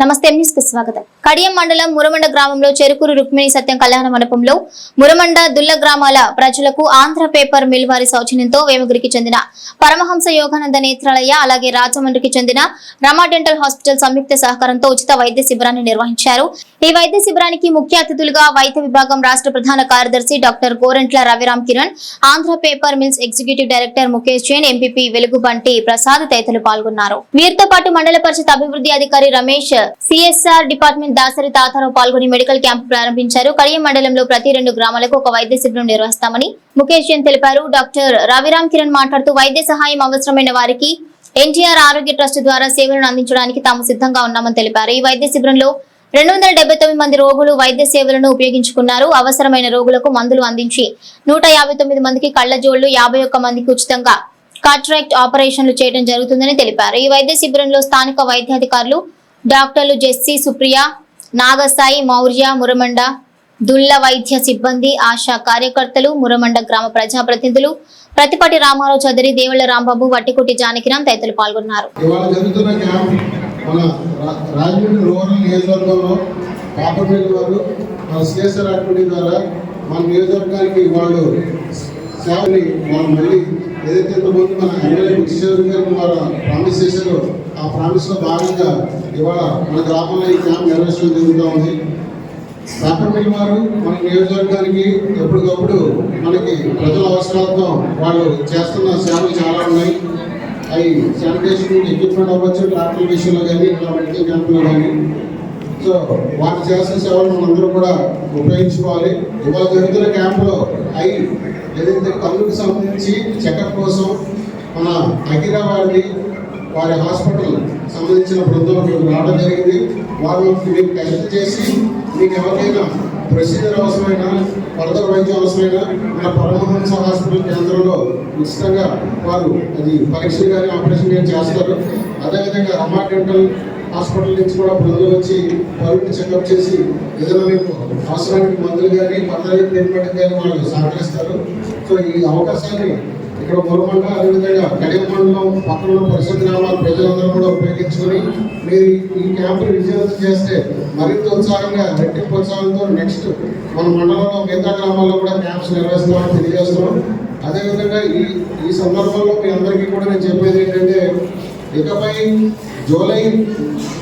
నమస్తే న్యూస్ స్వాగతం. కడియం మండలం మురమండ గ్రామంలో చెరుకూరు రుక్మిణి సత్యం కళ్యాణ మండపంలో మురమండ దుల్ల గ్రామాల ప్రజలకు ఆంధ్ర పేపర్ మిల్ వారి సౌజన్యంతో వేమగిరికి చెందిన పరమహంస యోగానంద నేత్రాలయ అలాగే రాజమండ్రికి చెందిన రమా డెంటల్ హాస్పిటల్ సంయుక్త సహకారంతో ఉచిత వైద్య శిబిరాన్ని నిర్వహించారు. ఈ వైద్య శిబిరానికి ముఖ్య అతిథులుగా వైద్య విభాగం రాష్ట్ర ప్రధాన కార్యదర్శి doctor Gorantla Raviram Kiran Andhra paper mills executive director Mukesh Jain MPP Velugubanti Prasad తదితరులు పాల్గొన్నారు. వీరితో పాటు మండల పరిషత్ అభివృద్ధి అధికారి రమేష్ సిఎస్ఆర్ డిపార్ట్మెంట్ దాసరి తాతారావు పాల్గొని మెడికల్ క్యాంపు ప్రారంభించారు. కడియం మండలంలో ప్రతి రెండు గ్రామాలకు ఒక వైద్య శిబిరం నిర్వహిస్తామని ముఖేష్ జైన్ తెలిపారు. డాక్టర్ రవిరామ్ కిరణ్ మాట్లాడుతూ వైద్య సహాయం అవసరమైన వారికి ఎన్టీఆర్ ఆరోగ్య ట్రస్ట్ ద్వారా సేవలను అందించడానికి తాము సిద్ధంగా ఉన్నామని తెలిపారు. ఈ వైద్య శిబిరంలో రెండు వందల డెబ్బై తొమ్మిది మంది రోగులు వైద్య సేవలను ఉపయోగించుకున్నారు. అవసరమైన రోగులకు మందులు అందించి నూట యాభై తొమ్మిది మందికి కళ్ళజోళ్ళు యాభై ఒక్క మందికి ఉచితంగా కాంట్రాక్ట్ ఆపరేషన్లు చేయడం జరుగుతుందని తెలిపారు. ఈ వైద్య శిబిరంలో స్థానిక వైద్యాధికారులు డాక్టర్లు జెస్సీ సుప్రియ నాగసాయి మౌర్య మురమండ దుల్ల వైద్య సిబ్బంది ఆశా కార్యకర్తలు మురమండ గ్రామ ప్రజాప్రతినిధులు ప్రతిపటి రామారావు చౌదరి దేవుళ్ళ రాంబాబు వట్టికుటి జానకిరామ్ తదితరులు పాల్గొన్నారు. మన నియోజకవర్గానికి వాళ్ళు సేవని మనం మళ్ళీ ఏదైతే ఇంతకుముందు మన ఎమ్మెల్యే కిషోర్ గారు వారు ప్రామిస్ చేశారో ఆ ప్రామిస్లో భాగంగా ఇవాళ మన గ్రామంలో ఈ క్యాంప్ నిర్వహించడం జరుగుతూ ఉంది. పేపర్ మిల్ వారు మన నియోజకవర్గానికి ఎప్పటికప్పుడు మనకి ప్రజల అవసరాలతో వాళ్ళు చేస్తున్న సేవలు చాలా ఉన్నాయి. అవి శానిటేషన్ ఎక్విప్మెంట్ అవ్వచ్చు ట్రాక్టర్ విషయంలో కానీ ఇట్లా మెడికల్ క్యాంపులో కానీ. సో వాటి చేస్తున్న సేవలు మనందరూ కూడా ఉపయోగించుకోవాలి. ఇవాళ జరుగుతున్న క్యాంపులో అవి ఏదైతే కళ్ళుకి సంబంధించి చెకప్ కోసం మన అగిరా వారిని వారి హాస్పిటల్ సంబంధించిన బృందం రావడం జరిగింది. వారు మీకు టెస్ట్ చేసి మీకు ఎవరికైనా ప్రొసీజర్ అవసరమైనా ఫర్దర్ వైద్యం అవసరమైనా మన పరమహంస హాస్పిటల్ కేంద్రంలో ఉచితంగా వారు అది పరీక్షలు కానీ ఆపరేషన్ కానీ చేస్తారు. అదేవిధంగా రమా డెంటల్ హాస్పిటల్ నుంచి కూడా బృందం వచ్చి పరువుని చెకప్ చేసి ఏదైనా మీకు అవసరానికి మందులు కానీ ఫర్దర్ ట్రీట్మెంట్ కానీ వాళ్ళు సహకరిస్తారు. సో ఈ అవకాశాన్ని ఇక్కడ మురమండ అదేవిధంగా కడియం మండలం పక్కన ఉన్న గ్రామాలు గ్రామాల ప్రజలందరూ కూడా ఉపయోగించుకొని మీరు ఈ క్యాంప్ విజయవంతం చేస్తే మరింత ఉత్సాహంగా రెట్టింపు ఉత్సాహంతో నెక్స్ట్ మన మండలంలో మిగతా గ్రామాల్లో కూడా క్యాంప్స్ నిర్వహిస్తామని తెలియజేస్తున్నాం. అదేవిధంగా ఈ ఈ సందర్భంలో మీ అందరికీ కూడా నేను చెప్పేది ఏంటంటే ఇకపై జూలై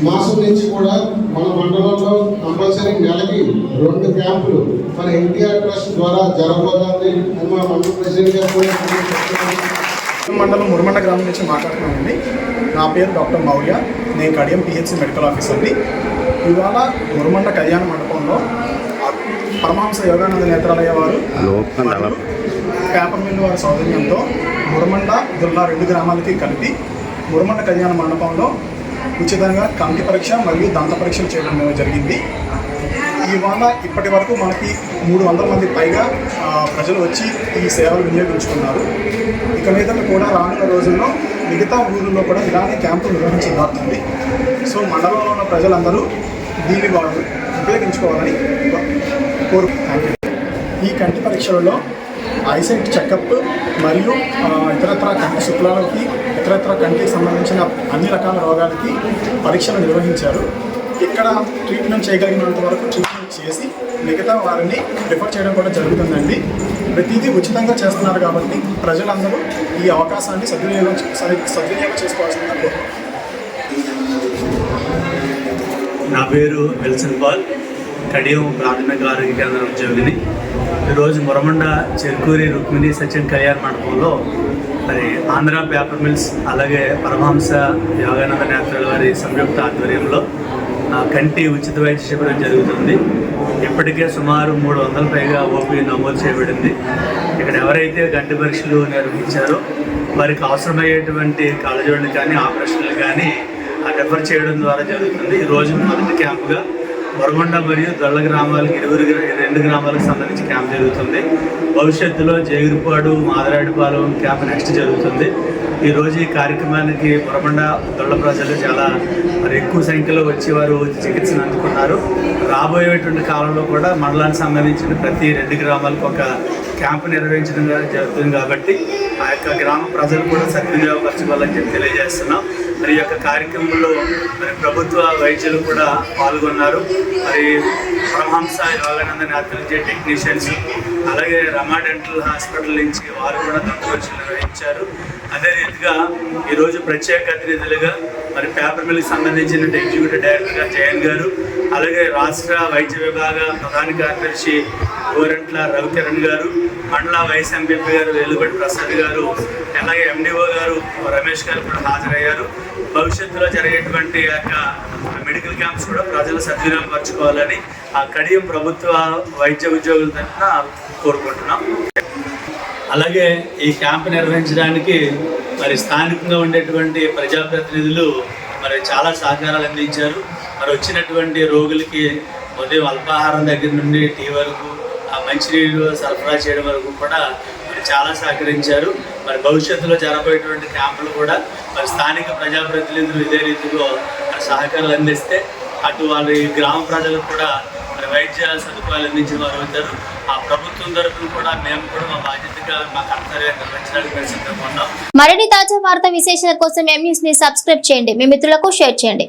మాసం నుంచి కూడా మన మండలంలో కంపల్సరీ నెలకి రెండు క్యాంపులు మన ఎన్టీఆర్ ట్రస్ట్ ద్వారా జరగబోతోంది అని మా మండల ప్రెసిడెంట్ గారు. మండలం మురమండ గ్రామం నుంచి మాట్లాడుతున్నానండి నా పేరు డాక్టర్ మౌర్య. నేను కడియం పిహెచ్సి మెడికల్ ఆఫీసర్ని ఇవాళ మురమండ కళ్యాణ మండపంలో పరమహంస యోగానంద నేత్రాలయ వారు పేపర్ మిల్ వారి సౌజన్యంతో మురమండ దుల్లా రెండు గ్రామాలకి కలిపి మురమండ కళ్యాణ మండపంలో ఉచితంగా కంటి పరీక్ష మరియు దంత పరీక్షలు చేయడం జరిగింది. ఇవాళ ఇప్పటి వరకు మనకి మూడు వందల మంది పైగా ప్రజలు వచ్చి ఈ సేవలు వినియోగించుకున్నారు. ఇక మీద కూడా రానున్న రోజుల్లో మిగతా ఊళ్ళలో కూడా ఇలానే క్యాంపులు నిర్వహించబడుతుంది. సో మండలంలో ఉన్న ప్రజలందరూ దీన్ని వాళ్ళు ఉపయోగించుకోవాలని కోరు ఈ కంటి పరీక్షలలో ఐసైట్ చెకప్ మరియు ఇతరత్ర కంటి శుక్లాలకి ఇతరత్ర కంటికి సంబంధించిన అన్ని రకాల రోగాలకి పరీక్షలు నిర్వహించారు. ఇక్కడ ట్రీట్మెంట్ చేయగలిగినంత వరకు ట్రీట్మెంట్ చేసి మిగతా వారిని రిఫర్ చేయడం కూడా జరుగుతుందండి. ప్రతిదీ ఉచితంగా చేస్తున్నారు కాబట్టి ప్రజలందరూ ఈ అవకాశాన్ని సద్వినియోగం సద్వినియోగం చేసుకోవాల్సిందిగా కోరుతున్నాను నా పేరు విల్సన్ పాల్. కడియం ప్రాథమిక ఆరోగ్య కేంద్రం ఉద్యోగిని. ఈరోజు మురమండ చెర్కూరి రుక్మిణి సత్యం కళ్యాణ మండపంలో మరి ఆంధ్ర పేపర్ మిల్స్ అలాగే పరమహంస యోగానంద నేత్రాల వారి సంయుక్త ఆధ్వర్యంలో కంటి ఉచిత వైద్య శిబిరం జరుగుతుంది. ఇప్పటికే సుమారు మూడు వందల పైగా ఓపీ నమోదు చేయబడింది. ఇక్కడ ఎవరైతే గంటి పరీక్షలు నిర్వహించారో వారికి అవసరమయ్యేటువంటి కళ్ళజోళ్ళు కానీ ఆపరేషన్లు కానీ ఆ రెఫర్ చేయడం ద్వారా జరుగుతుంది. ఈ రోజు మొదటి క్యాంపుగా వరగొండ మరియు దొళ్ళ గ్రామాలకి ఇరువురు గ్రా- రెండు గ్రామాలకు సంబంధించి క్యాంప్ జరుగుతుంది. భవిష్యత్తులో జగిరిపాడు మాదరాడిపాలెం క్యాంప్ నెక్స్ట్ జరుగుతుంది. ఈరోజు ఈ కార్యక్రమానికి వరమండ దొళ్ళ ప్రజలు చాలా మరి ఎక్కువ సంఖ్యలో వచ్చి వారు చికిత్సను అందుకున్నారు. రాబోయేటువంటి కాలంలో కూడా మండలానికి సంబంధించిన ప్రతి రెండు గ్రామాలకు ఒక క్యాంపు నిర్వహించడం జరుగుతుంది కాబట్టి ఆ యొక్క గ్రామ ప్రజలు కూడా సద్వినియోగపరచుకోవాలని చెప్పి తెలియజేస్తున్నాం. మరి యొక్క కార్యక్రమంలో మరి ప్రభుత్వ వైద్యులు కూడా పాల్గొన్నారు. మరి పరమహంస యోగానంద అభివృద్ధి టెక్నీషియన్స్ అలాగే రమా డెంటల్ హాస్పిటల్ నుంచి వారు కూడా దంతవచ్చులు నిర్వహించారు అదే రీతిగా ఈరోజు ప్రత్యేక అతిథులుగా మరి పేపర్ మిల్కి సంబంధించిన ఎగ్జిక్యూటివ్ డైరెక్టర్గా జయన్ గారు అలాగే రాష్ట్ర వైద్య విభాగ ప్రధాన కార్యదర్శి గోరంట్ల రవికిరణ్ గారు మండల వైస్ ఎంపీపీ గారు వెలుగొండ ప్రసాద్ గారు అలాగే ఎండిఓ గారు రమేష్ గారు కూడా హాజరయ్యారు. భవిష్యత్తులో జరిగేటువంటి యొక్క మెడికల్ క్యాంప్స్ కూడా ప్రజలు సద్వినియోగపరచుకోవాలని ఆ కడియం ప్రభుత్వ వైద్య ఉద్యోగుల తరఫున కోరుకుంటున్నాం. అలాగే ఈ క్యాంప్ నిర్వహించడానికి మరి స్థానికంగా ఉండేటువంటి ప్రజాప్రతినిధులు మరి చాలా సహకారాలు అందించారు. మరి వచ్చినటువంటి రోగులకి ఉదయం అల్పాహారం దగ్గర నుండి టీ వరకు ఆ మంచినీళ్ళు సరఫరా చేయడం వరకు కూడా మరి చాలా సహకరించారు. మరి భవిష్యత్తులో జరగబోయేటువంటి క్యాంపులు కూడా మరి స్థానిక ప్రజాప్రతినిధులు ఇదే రీతిలో సహకారాలు అందిస్తే అటు వాళ్ళ గ్రామ ప్రజలకు కూడా మరి వైద్య సదుపాయాలు అందించిన వారు అవుతారు. ఆ ప్రభుత్వం తరఫున కూడా మేము కూడా మా బాధ్యతగా మా కర్తవ్యం నిర్వహించడానికి మేము సిద్ధంగా ఉన్నాం. మరిన్ని తాజా వార్త విశేషాల కోసం ఎం ని సబ్స్క్రైబ్ చేయండి. మీ మిత్రులకు షేర్ చేయండి.